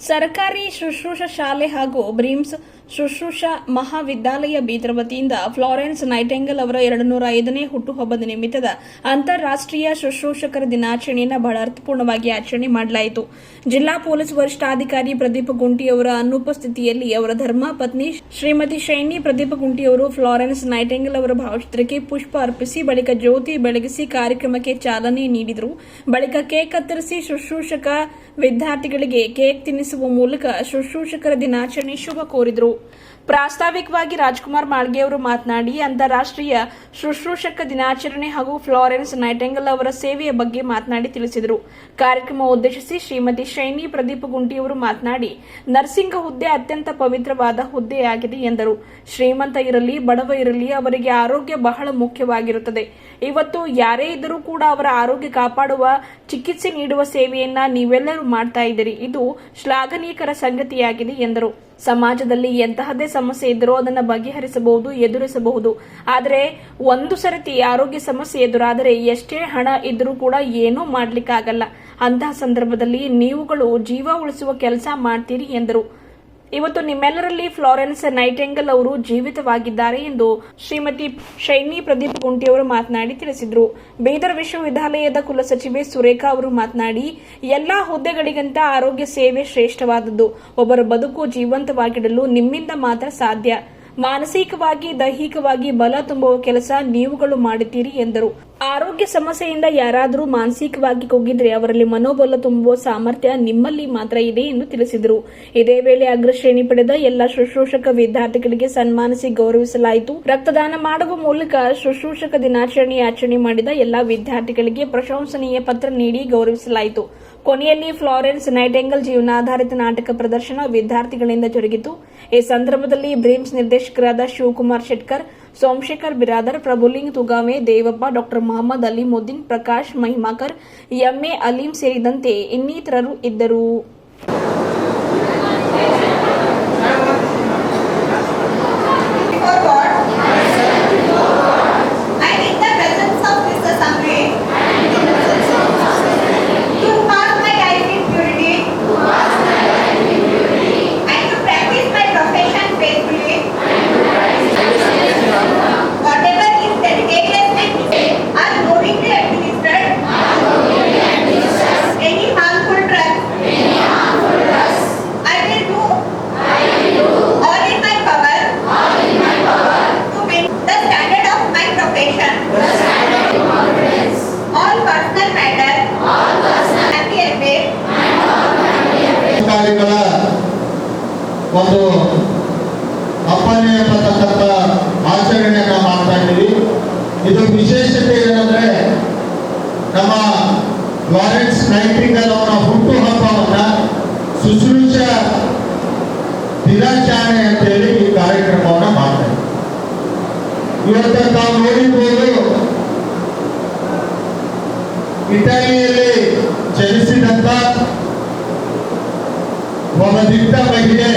ಸರ್ಕಾರಿ ಶುಶ್ರೂಷ ಶಾಲೆ ಹಾಗೂ ಬ್ರೀಮ್ಸ್ ಶುಶ್ರೂಷ ಮಹಾವಿದ್ಯಾಲಯ ಬೀದರ್ ವತಿಯಿಂದ ಫ್ಲಾರೆನ್ಸ್ ನೈಟೆಂಗಲ್ ಅವರ ಎರಡು ನೂರ ಐದನೇ ಹುಟ್ಟುಹಬ್ಬದ ನಿಮಿತ್ತದ ಅಂತಾರಾಷ್ಟ್ರೀಯ ಶುಶ್ರೂಷಕರ ದಿನಾಚರಣೆಯನ್ನು ಬಹಳ ಅರ್ಥಪೂರ್ಣವಾಗಿ ಆಚರಣೆ ಮಾಡಲಾಯಿತು. ಜಿಲ್ಲಾ ಪೊಲೀಸ್ ವರಿಷ್ಠಾಧಿಕಾರಿ ಪ್ರದೀಪ್ ಗುಂಟಿ ಅವರ ಅನುಪಸ್ಥಿತಿಯಲ್ಲಿ ಅವರ ಧರ್ಮ ಪತ್ನಿ ಶ್ರೀಮತಿ ಶೈನಿ ಪ್ರದೀಪ್ ಗುಂಟಿ ಅವರು ಫ್ಲಾರೆನ್ಸ್ ನೈಟೆಂಗಲ್ ಅವರ ಭಾವಚಿತ್ರಕ್ಕೆ ಪುಷ್ಪ ಅರ್ಪಿಸಿ ಬಳಿಕ ಜ್ಯೋತಿ ಬೆಳಗಿಸಿ ಕಾರ್ಯಕ್ರಮಕ್ಕೆ ಚಾಲನೆ ನೀಡಿದರು. ಬಳಿಕ ಕೇಕ್ ಕತ್ತರಿಸಿ ಶುಶ್ರೂಷಕ ವಿದ್ಯಾರ್ಥಿಗಳಿಗೆ ಕೇಕ್ ತಿನ್ನಿಸುವ ಮೂಲಕ ಶುಶ್ರೂಷಕರ ದಿನಾಚರಣೆ ಶುಭ ಕೋರಿದರು. ಪ್ರಾಸ್ತಾವಿಕವಾಗಿ ರಾಜ್ಕುಮಾರ್ ಮಾಳ್ಗೆ ಅವರು ಮಾತನಾಡಿ, ಅಂತಾರಾಷ್ಟ್ರೀಯ ಶುಶ್ರೂಷಕ ದಿನಾಚರಣೆ ಹಾಗೂ ಫ್ಲಾರೆನ್ಸ್ ನೈಟೆಂಗಲ್ ಅವರ ಸೇವೆಯ ಬಗ್ಗೆ ಮಾತನಾಡಿ ತಿಳಿಸಿದರು. ಕಾರ್ಯಕ್ರಮ ಉದ್ದೇಶಿಸಿ ಶ್ರೀಮತಿ ಶೈನಿ ಪ್ರದೀಪ್ ಗುಂಟಿ ಅವರು ಮಾತನಾಡಿ, ನರ್ಸಿಂಗ್ ಹುದ್ದೆ ಅತ್ಯಂತ ಪವಿತ್ರವಾದ ಹುದ್ದೆಯಾಗಿದೆ ಎಂದರು. ಶ್ರೀಮಂತ ಇರಲಿ, ಬಡವ ಇರಲಿ, ಅವರಿಗೆ ಆರೋಗ್ಯ ಬಹಳ ಮುಖ್ಯವಾಗಿರುತ್ತದೆ. ಇವತ್ತು ಯಾರೇ ಇದ್ದರೂ ಕೂಡ ಅವರ ಆರೋಗ್ಯ ಕಾಪಾಡುವ, ಚಿಕಿತ್ಸೆ ನೀಡುವ ಸೇವೆಯನ್ನ ನೀವೆಲ್ಲರೂ ಮಾಡ್ತಾ ಇದ್ದೀರಿ. ಇದು ಶ್ಲಾಘನೀಯಕರ ಸಂಗತಿಯಾಗಿದೆ ಎಂದರು. ಸಮಾಜದಲ್ಲಿ ಎಂತಹದ್ದೇ ಸಮಸ್ಯೆ ಇದ್ದರೂ ಅದನ್ನು ಬಗೆಹರಿಸಬಹುದು, ಎದುರಿಸಬಹುದು. ಆದರೆ ಒಂದು ಸರತಿ ಆರೋಗ್ಯ ಸಮಸ್ಯೆ ಎದುರಾದರೆ ಎಷ್ಟೇ ಹಣ ಇದ್ರೂ ಕೂಡ ಏನೂ ಮಾಡ್ಲಿಕ್ಕಾಗಲ್ಲ. ಅಂತಹ ಸಂದರ್ಭದಲ್ಲಿ ನೀವುಗಳು ಜೀವ ಉಳಿಸುವ ಕೆಲಸ ಮಾಡ್ತೀರಿ ಎಂದರು. ಇವತ್ತು ನಿಮ್ಮೆಲ್ಲರಲ್ಲಿ ಫ್ಲಾರೆನ್ಸ್ ನೈಟೆಂಗಲ್ ಅವರು ಜೀವಿತವಾಗಿದ್ದಾರೆ ಎಂದು ಶ್ರೀಮತಿ ಶೈನಿ ಪ್ರದೀಪ್ ಗುಂಟಿ ಅವರು ಮಾತನಾಡಿ ತಿಳಿಸಿದರು. ಬೀದರ್ ವಿಶ್ವವಿದ್ಯಾಲಯದ ಕುಲಸಚಿವೆ ಸುರೇಖಾ ಅವರು ಮಾತನಾಡಿ, ಎಲ್ಲಾ ಹುದ್ದೆಗಳಿಗಿಂತ ಆರೋಗ್ಯ ಸೇವೆ ಶ್ರೇಷ್ಠವಾದದ್ದು. ಒಬ್ಬರ ಬದುಕು ಜೀವಂತವಾಗಿಡಲು ನಿಮ್ಮಿಂದ ಮಾತ್ರ ಸಾಧ್ಯ. ಮಾನಸಿಕವಾಗಿ, ದೈಹಿಕವಾಗಿ ಬಲ ತುಂಬುವ ಕೆಲಸ ನೀವುಗಳು ಮಾಡುತ್ತೀರಿ ಎಂದರು. ಆರೋಗ್ಯ ಸಮಸ್ಯೆಯಿಂದ ಯಾರಾದರೂ ಮಾನಸಿಕವಾಗಿ ಕುಗ್ಗಿದ್ರೆ ಅವರಲ್ಲಿ ಮನೋಬಲ ತುಂಬುವ ಸಾಮರ್ಥ್ಯ ನಿಮ್ಮಲ್ಲಿ ಮಾತ್ರ ಇದೆ ಎಂದು ತಿಳಿಸಿದರು. ಇದೇ ವೇಳೆ ಅಗ್ರಶ್ರೇಣಿ ಪಡೆದ ಎಲ್ಲ ಶುಶ್ರೂಷಕ ವಿದ್ಯಾರ್ಥಿಗಳಿಗೆ ಸನ್ಮಾನಿಸಿ ಗೌರವಿಸಲಾಯಿತು. ರಕ್ತದಾನ ಮಾಡುವ ಮೂಲಕ ಶುಶ್ರೂಷಕ ದಿನಾಚರಣೆ ಆಚರಣೆ ಮಾಡಿದ ಎಲ್ಲಾ ವಿದ್ಯಾರ್ಥಿಗಳಿಗೆ ಪ್ರಶಂಸನೀಯ ಪತ್ರ ನೀಡಿ ಗೌರವಿಸಲಾಯಿತು. ಕೊನೆಯಲ್ಲಿ ಫ್ಲಾರೆನ್ಸ್ ನೈಟೆಂಗಲ್ ಜೀವನಾಧಾರಿತ ನಾಟಕ ಪ್ರದರ್ಶನ ವಿದ್ಯಾರ್ಥಿಗಳಿಂದ ಜರುಗಿತು. ಈ ಸಂದರ್ಭದಲ್ಲಿ ಬ್ರೀಮ್ಸ್ ನಿರ್ದೇಶಕರಾದ Shivakumar Shetkar, Somashekhar Biradar, Prabhuling Tugame, Devappa, doctor Mohammed Alimuddin Prakash Mahimakar M A Aleem ಸೇರಿದಂತೆ ಇನ್ನಿತರರು ಇದ್ದರು. ಇವತ್ತು ತಾವು ನೋಡಿರ್ಬೋದು ಇಟಲಿಯಲ್ಲಿ ಜನಿಸಿದಂತ ಒಬ್ಬ ದಿಟ್ಟ ಮಹಿಳೆ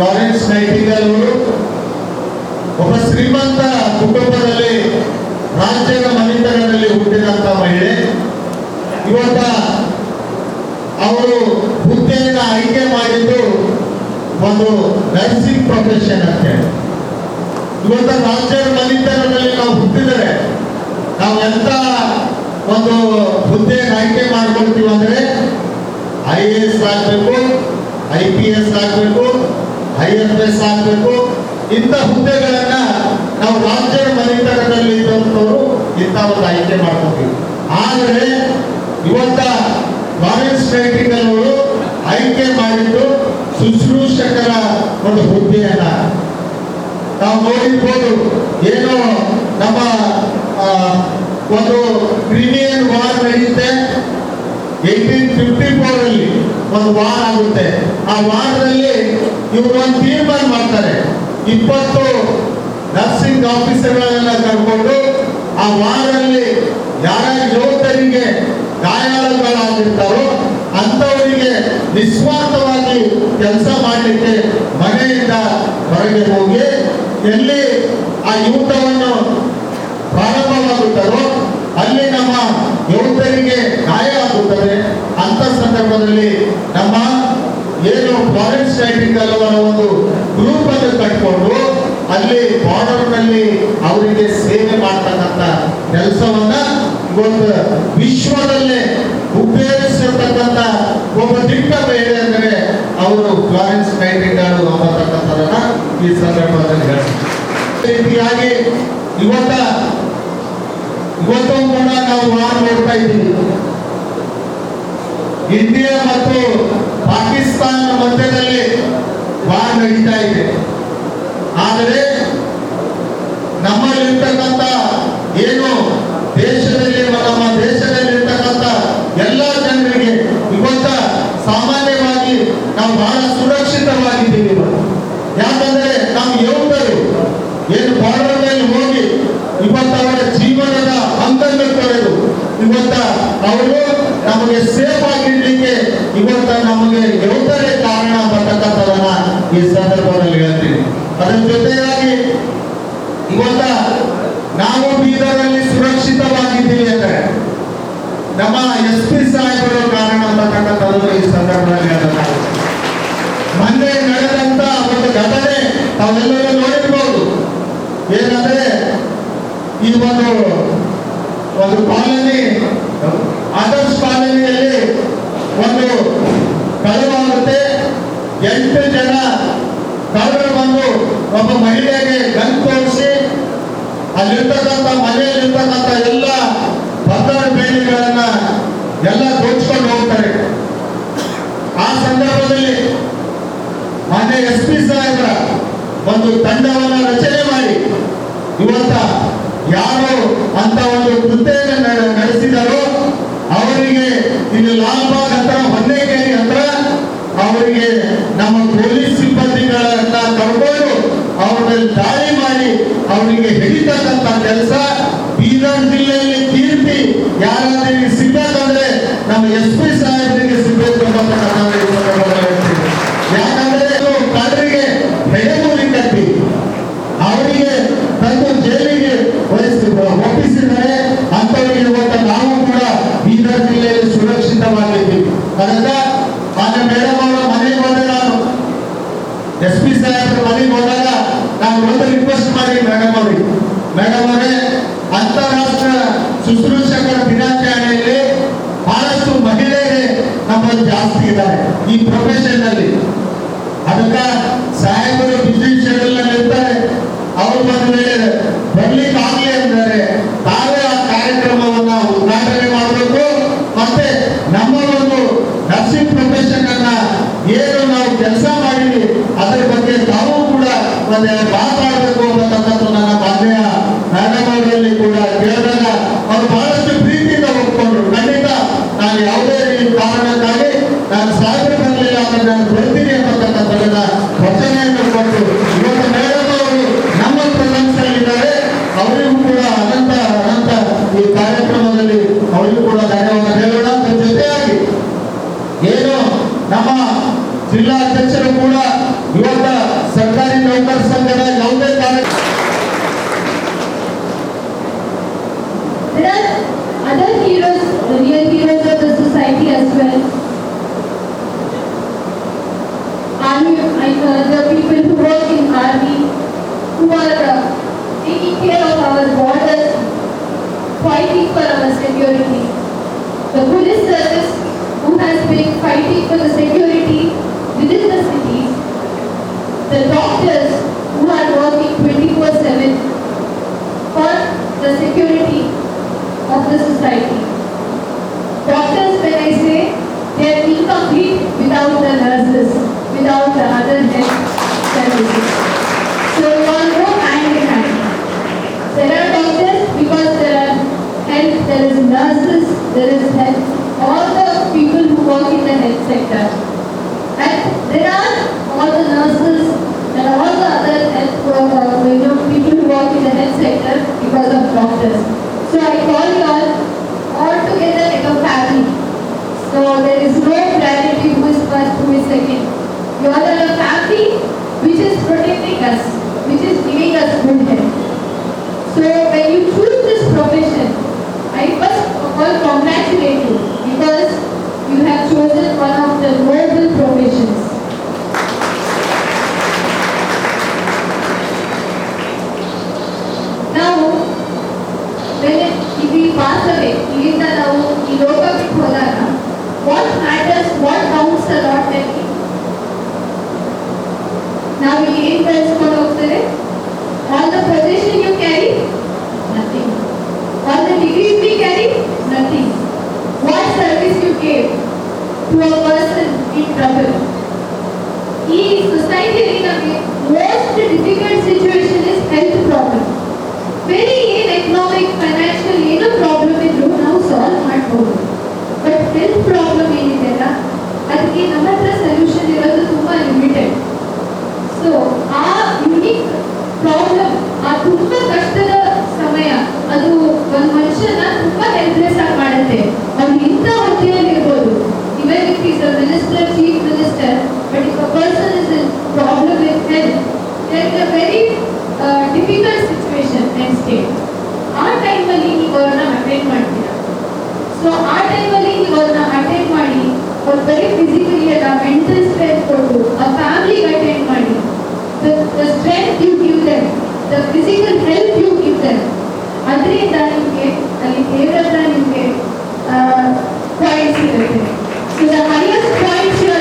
ಲಾರೆನ್ಸ್ ನೈಟಿಂಗಲ್ ಅವರು ಒಬ್ಬ ಶ್ರೀಮಂತ ಕುಟುಂಬದಲ್ಲಿ ರಾಜ್ಯದ ಮನೆತನದಲ್ಲಿ ಹುಟ್ಟಿದಂತ ಮಹಿಳೆ. ಇವತ್ತ ಅವರು ಹುದ್ದೆಯನ್ನು ಆಯ್ಕೆ ಮಾಡಿದ್ದು ಒಂದು ನರ್ಸಿಂಗ್ ಪ್ರೊಫೆಷನ್ ಅಂತ ಹೇಳಿ. ಇವತ್ತ ರಾಜ್ಯದ ಮನೆತನದಲ್ಲಿ ನಾವು ಹುಟ್ಟಿದರೆ ನಾವು ಎಂತ ಒಂದು ಹುದ್ದೆಯನ್ನು ಆಯ್ಕೆ ಮಾಡ್ಕೊಳ್ತೀವಿ ಅಂದ್ರೆ ಐ ಎ ಎಸ್ ಆಗಬೇಕು, ಐ ಪಿ ಎಸ್ ಆಗಬೇಕು, ಐ ಎಫ್ ಎಸ್ ಆಗಬೇಕು. ಇಂಥ ಹುದ್ದೆಗಳನ್ನ ನಾವು ರಾಜ್ಯದ ಮನೆತನದಲ್ಲಿ ಇದ್ದಂಥವ್ರು ಇಂಥ ಒಂದು ಆಯ್ಕೆ ಮಾಡ್ಕೊತೀವಿ. ಆದರೆ ಇವತ್ತ ಲಾರೆನ್ಸ್ ನೈಟಿಂಗಲ್ ಅವರು ಆಯ್ಕೆ ಮಾಡಿದ್ದು ಶುಶ್ರೂಷಕರ ಒಂದು ಹುದ್ದೆಯನ್ನ. ನಾವು ನೋಡಿರ್ಬೋದು ಏನು ನಮ್ಮ ಒಂದು ಕ್ರಿಮಿಯನ್ ವಾರ್ ನಡೆಯುತ್ತೆ. ಏಯ್ಟೀನ್ ಫಿಫ್ಟಿ ಫೋರ್ ಅಲ್ಲಿ ಒಂದು ವಾರ್ ಆಗುತ್ತೆ. ಆ ವಾರದಲ್ಲಿ ಇವರು ಒಂದು ತೀರ್ಮಾನ ಮಾಡ್ತಾರೆ. ಇಪ್ಪತ್ತು ನರ್ಸಿಂಗ್ ಆಫೀಸರ್ಗಳನ್ನ ಕರ್ಕೊಂಡು ಆ ವಾರದಲ್ಲಿ ಯುದ್ಧವನ್ನು ಪ್ರಾರಂಭವಾಗುತ್ತದೋ ಅಲ್ಲಿ ನಮ್ಮ ಯುವಕರಿಗೆ ಗಾಯ ಆಗುತ್ತದೆ. ಅಂತ ಸಂದರ್ಭದಲ್ಲಿ ನಮ್ಮ ಏನು ಫಾರಿನ್ ಸ್ಟೈಟಿಂಗ್ ಅಲ್ಲವ ಒಂದು ಗ್ರೂಪ್ ಅನ್ನು ಕಟ್ಕೊಂಡು ಅಲ್ಲಿ ಬಾರ್ಡರ್ನಲ್ಲಿ ಅವರಿಗೆ ಸೇವೆ ಮಾಡ್ತಕ್ಕಂಥ ಕೆಲಸವನ್ನ ಇವತ್ತು ವಿಶ್ವದಲ್ಲೇ ಉಪಯೋಗಿಸಿರ್ತಕ್ಕಂಥ ಒಬ್ಬ ದಿಟ್ಟ ಮಹಿಳೆ ಅಂದರೆ ಅವರು ಫ್ಲಾರೆನ್ಸ್ ನೈಟಿಂಗಲ್ ಅನ್ನತಕ್ಕಂಥದನ್ನ ಈ ಸಂದರ್ಭದಲ್ಲಿ ಹೇಳ್ತೀನಿ. ಈ ರೀತಿಯಾಗಿ ಇವತ್ತ ಇವತ್ತು ಕೂಡ ನಾವು ವಾರ್ ನೋಡ್ತಾ ಇದ್ದೀವಿ. ಇಂಡಿಯಾ ಮತ್ತು ಪಾಕಿಸ್ತಾನ ಮಧ್ಯದಲ್ಲಿ ವಾರ್ ನಡೀತಾ ಇದೆ. ಆದರೆ ನಮ್ಮಲ್ಲಿರ್ತಕ್ಕಂಥ ಏನು ದೇಶದಲ್ಲಿ ನಮ್ಮ ದೇಶದಲ್ಲಿರ್ತಕ್ಕಂಥ ಎಲ್ಲ ಜನರಿಗೆ ಇವತ್ತ ಸಾಮಾನ್ಯವಾಗಿ ನಾವು ಬಹಳ ಸುರಕ್ಷಿತವಾಗಿದ್ದೀವಿ ಇವತ್ತು. ಯಾಕಂದ್ರೆ ನಾವು ಯೋಧರು ಏನು ಬಾರ್ಡರ್ ಮೇಲೆ ಹೋಗಿ ಇವತ್ತು ಅವರ ಜೀವನದ ಹಂಗನ್ನು ತೊರೆದು ಇವತ್ತ ಅವರು ನಮಗೆ ಸೇಫ್ ಆಗಿರ್ಲಿಕ್ಕೆ ಇವತ್ತ ನಮಗೆ ಯೋಧರೇ ಕಾರಣ ಬರ್ತಕ್ಕಂಥದನ್ನ ಈ ಸಂದರ್ಭದಲ್ಲಿ ಹೇಳ್ತೀನಿ. ಅದರ ಜೊತೆಯಾಗಿ ಇವತ್ತ ನಾವು ಬೀದರಲ್ಲಿ ಸುರಕ್ಷಿತವಾಗಿದ್ದೀವಿ ಅಂದ್ರೆ ನಮ್ಮ ಎಸ್ ಪಿ ಸಾಹೇಬರು ಕಾರಣ ಅಂತಕ್ಕಂಥದ್ದು ಈ ಸಂದರ್ಭದಲ್ಲಿ ಹೇಳಲಾಗಿದೆ ಮೊನ್ನೆ ನಡೆದಂತ ಒಂದು ಘಟನೆ ತಾವೆಲ್ಲರೂ ನೋಡಿರ್ಬೋದು. ಏನಂದ್ರೆ ಈ ಒಂದು ಒಂದು ಎಂಟು ಜನ ಕಳ್ಳರು ಬಂದು ಒಬ್ಬ ಮಹಿಳೆಗೆ ಗನ್ ತೋರಿಸಿ ಅಲ್ಲಿರ್ತಕ್ಕಂಥ ಮನೆಯಲ್ಲಿರ್ತಕ್ಕಂಥ ಎಲ್ಲ ಬಂಗಾರ ಬೇಲಿಗಳನ್ನ ಎಲ್ಲ ದೋಚ್ಕೊಂಡು ಹೋಗ್ತಾರೆ. ಆ ಸಂದರ್ಭದಲ್ಲಿ ಮಾನ್ಯ ಎಸ್ ಪಿ ಸಾಹೇಬರ ಒಂದು ತಂಡವನ್ನ ರಚನೆ ಮಾಡಿ ಇವತ್ತ ಯಾರು ಅಂತ ಒಂದು ಕೃತ್ಯ ನಡೆಸಿದರೋ ಅವರಿಗೆ ಇಲ್ಲಿ ಲಾಲ್ಬಾಗ್ ಅವರಿಗೆ ಹಿಡಿತಕ್ಕಂತ ಕೆಲಸ ಬೀದರ್ ಜಿಲ್ಲೆಯಲ್ಲಿ ಕೀರ್ತಿ ಯಾರಾದ್ರೂ ಸಿಗಬೇಕಂದ್ರೆ ನಮ್ಮ ಎಸ್ ಪಿ ಸಾಹೇಬರಿಗೆ ಸಿಗ್ಬೇಕು ಅನ್ನೋದನ್ನ ನಾವು ಈ ಸಂದರ್ಭದಲ್ಲಿ ಹೇಳ್ತೀವಿ. ಯಾಕಂದ್ರೆ ಇದು ಕಳ್ಳರಿಗೆ ಹೆಡೆಮೂಲಿ ಕಟ್ಟಿ ಅವರಿಗೆ ತಂದು ಜೈಲಿಗೆ ವಹಿಸಿ ಒಪ್ಪಿಸಿದರೆ ಅಂತವರಿಗೆ ಇವತ್ತು ನಾವು ಕೂಡ ಬೀದರ್ ಜಿಲ್ಲೆಯಲ್ಲಿ ಸುರಕ್ಷಿತವಾಗಿದ್ದೀವಿ ಅದರಿಂದ ಮಾನ್ಯ ಮೇಡಮ್ ಅವರ ಮನೆಗೆ ಹೋದೆ ನಾನು ಎಸ್ ಪಿ ಸಾಹೇಬ್ರ ಮನೆಗೆ ಹೋದಾಗ ನಾನು ಒಂದು ರಿಕ್ವೆಸ್ಟ್ ಮಾಡಿ ಮೇಡಮ್ ಅವರಿಗೆ ಮೇಡಮ್ ಅವರೇ ಅಂತಾರಾಷ್ಟ್ರ ಶುಶ್ರೂಷಕರ ದಿನಾಚರಣೆಯಲ್ಲಿ ಬಹಳಷ್ಟು ಮಹಿಳೆಯರೇ ನಮ್ಮಲ್ಲಿ ಜಾಸ್ತಿ ಇದ್ದಾರೆ ಈ ಪ್ರೊಫೆಷನ್ನಲ್ಲಿ ಅದಕ್ಕ ಸಾಹೇಬರು ಬಿಸಿ ಶೆಡ್ಯೂಲ್ನಲ್ಲಿ ಇರ್ತಾರೆ ಅವ್ರು ಬಂದ ಮೇಲೆ ಬರ್ಲಿಕ್ಕೆ ಆಗ್ಲಿ ಅಂದರೆ ತಾವೇ ಆ ಕಾರ್ಯಕ್ರಮವನ್ನ ಉದ್ಘಾಟನೆ ಮಾಡಬೇಕು ಮತ್ತೆ ನಮ್ಮ ಒಂದು ನರ್ಸಿಂಗ್ ಪ್ರೊಫೆಷನ್ ಅನ್ನ ಏನು ನಾವು ಕೆಲಸ ಮಾಡಿದ್ವಿ ಅದರ ಬಗ್ಗೆ ತಾವು ಕೂಡ ಒಂದೆರಡು ಮಾತಾಡಬೇಕು. There are other heroes, real heroes of the society as well. Army, uh, the people who work in army, who are uh, taking care of our borders, fighting for our security. The police service, who has been fighting for the security within the cities. The doctors, who are working 24/7 for the security of the society. Doctors, when I say, they are incomplete without the nurses, without the other health services. So we all go hand in hand. There are doctors because there are health, there is nurses, there is health, all the people who work in the health sector. And there are all the nurses and all the other health, uh, people who work in the health sector because of doctors. So I call you all, all together like a family. So there is no priority who is first, who is second. You all are a family which is protecting us, which is giving us good health. So when you choose this profession, I first of all congratulate you because you have chosen one of strength you give them the physical health you give them ಅದರಿಂದ ನಿಮಗೆ ಅಲ್ಲಿ ದೇವರ ನಿಮಗೆ points ಇರುತ್ತೆ so the highest points you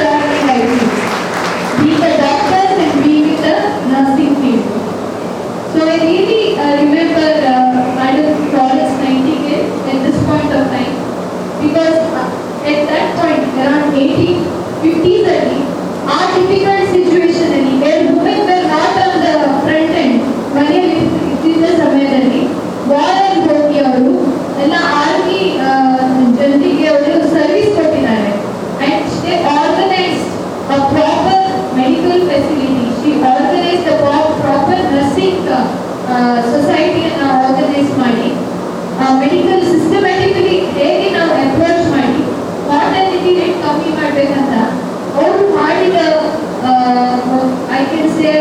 ಸೊಸೈಟಿಯನ್ನು organise ಮಾಡಿ medical systematically ಹೇಗೆ ನಾವು approach ಮಾಡಿ ಮಾರ್ಟಾಲಿಟಿ ರೇಟ್ ಕಮ್ಮಿ ಮಾಡಬೇಕಂತ ಅವರು ಮಾಡಿದ I can say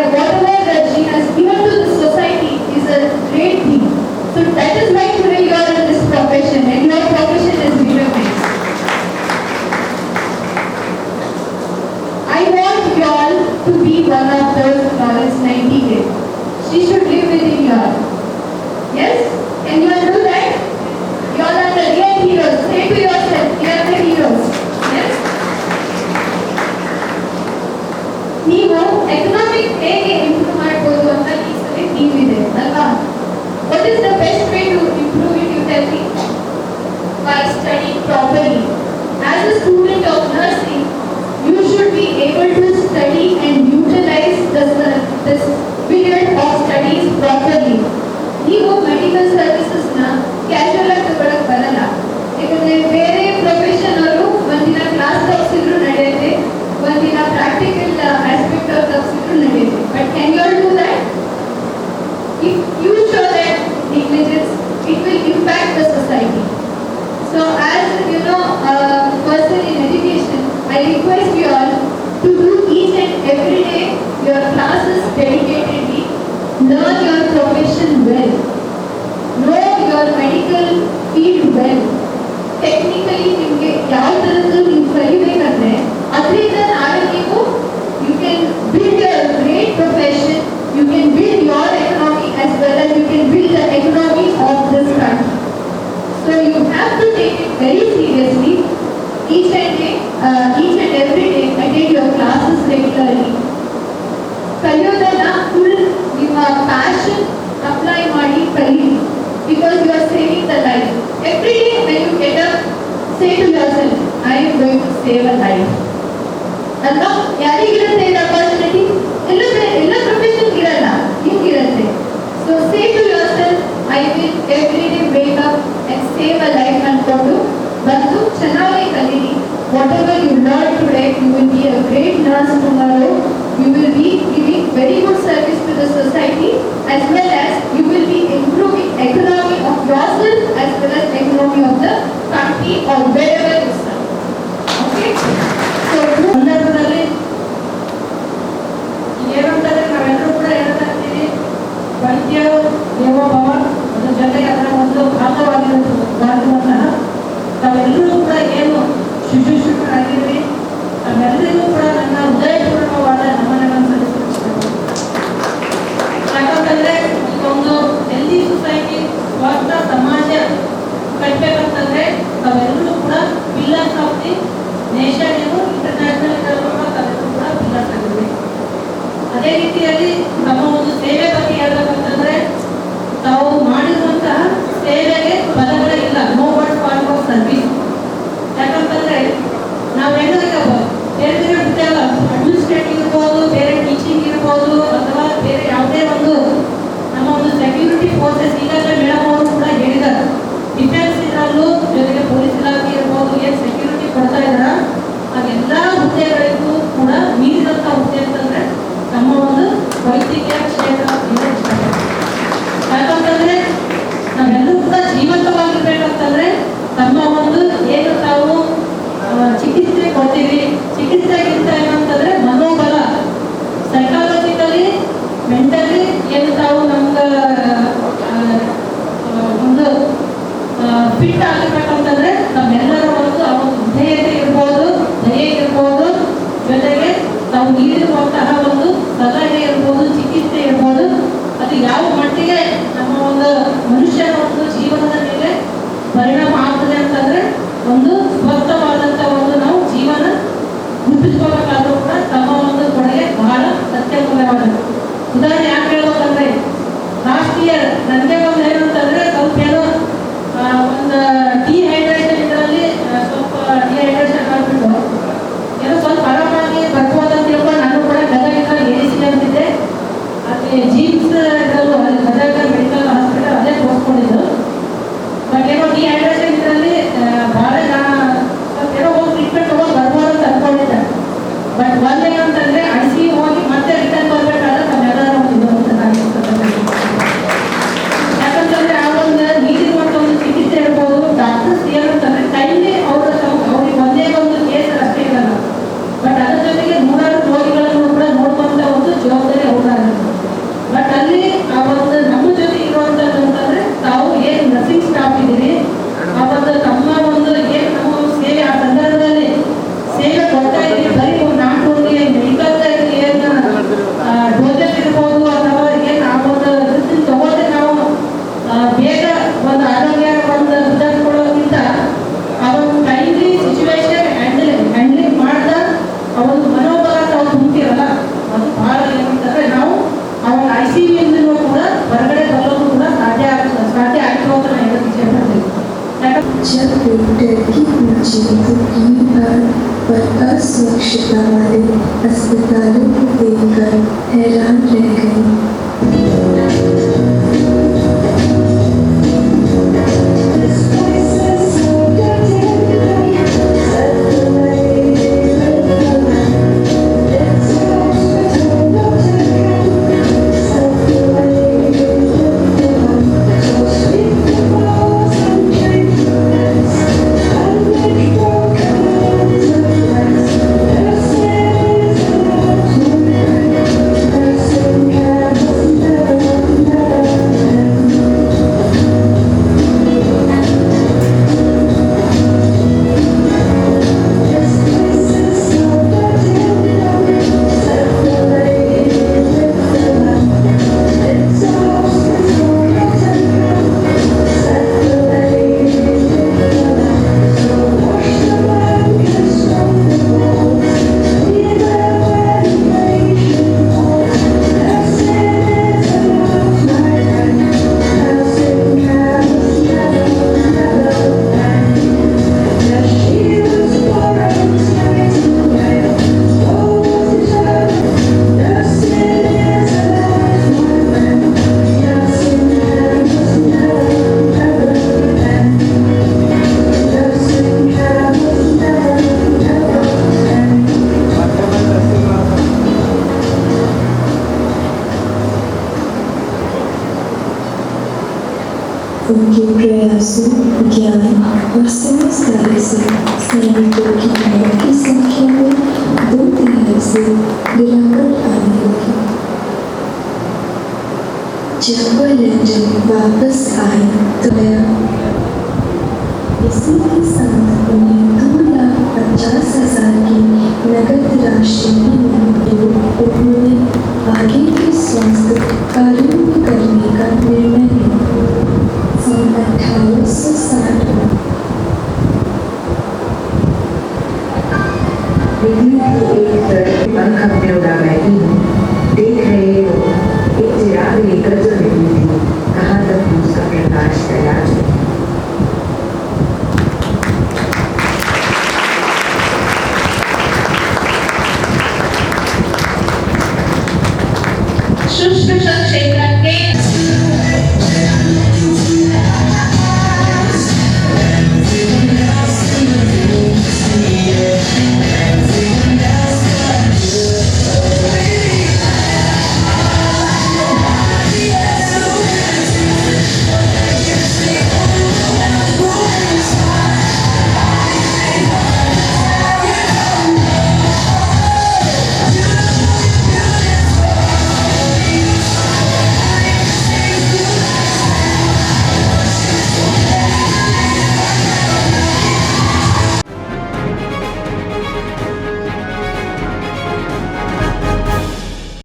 uh, each and every day attend your classes regularly. ಕಲಿಯೋದನ್ನ ಫುಲ್ ನಿಮ್ಮ ಪ್ಯಾಷನ್ ಅಪ್ಲೈ ಮಾಡಿ ಕಲಿ because you are saving the life every day when you get up say to yourself I am going to save a life ಅಂತ ಯಾರಿಗಿರುತ್ತೆ ಇದು opportunity ಎಲ್ಲ ಎಲ್ಲ profession ಇರಲ್ಲ ನಿಮ್ಗಿರುತ್ತೆ so say to yourself I will every day wake up and save a life ಅಂದ್ಕೊಂಡು ಬಂದು ಚೆನ್ನಾಗಿ ಕಲೀರಿ Whatever you learn today, you will be a great nurse tomorrow. You will be giving very good service to the society as well as you will be improving economy of yourself as well as economy of the country or wherever 然后 వత్తాసు సురక్షితమని అస్మితాను దీర్ఘం హేరాన్ రేఖని 生命。